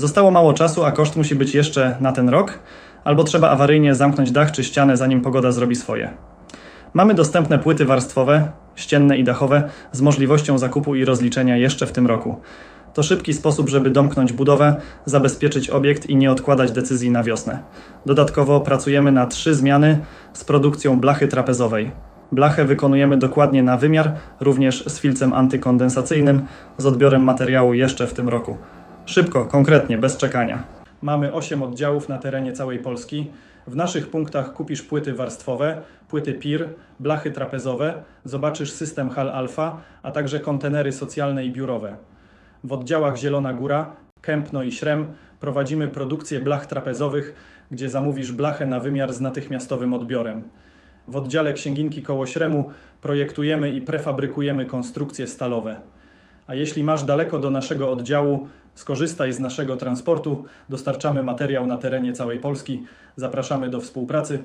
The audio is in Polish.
Zostało mało czasu, a koszt musi być jeszcze na ten rok, albo trzeba awaryjnie zamknąć dach czy ścianę, zanim pogoda zrobi swoje. Mamy dostępne płyty warstwowe, ścienne i dachowe, z możliwością zakupu i rozliczenia jeszcze w tym roku. To szybki sposób, żeby domknąć budowę, zabezpieczyć obiekt i nie odkładać decyzji na wiosnę. Dodatkowo pracujemy na trzy zmiany z produkcją blachy trapezowej. Blachę wykonujemy dokładnie na wymiar, również z filcem antykondensacyjnym, z odbiorem materiału jeszcze w tym roku. Szybko, konkretnie, bez czekania. Mamy 8 oddziałów na terenie całej Polski. W naszych punktach kupisz płyty warstwowe, płyty PIR, blachy trapezowe, zobaczysz system HAL Alpha, a także kontenery socjalne i biurowe. W oddziałach Zielona Góra, Kępno i Śrem prowadzimy produkcję blach trapezowych, gdzie zamówisz blachę na wymiar z natychmiastowym odbiorem. W oddziale Księginki koło Śremu projektujemy i prefabrykujemy konstrukcje stalowe. A jeśli masz daleko do naszego oddziału, skorzystaj z naszego transportu. Dostarczamy materiał na terenie całej Polski. Zapraszamy do współpracy.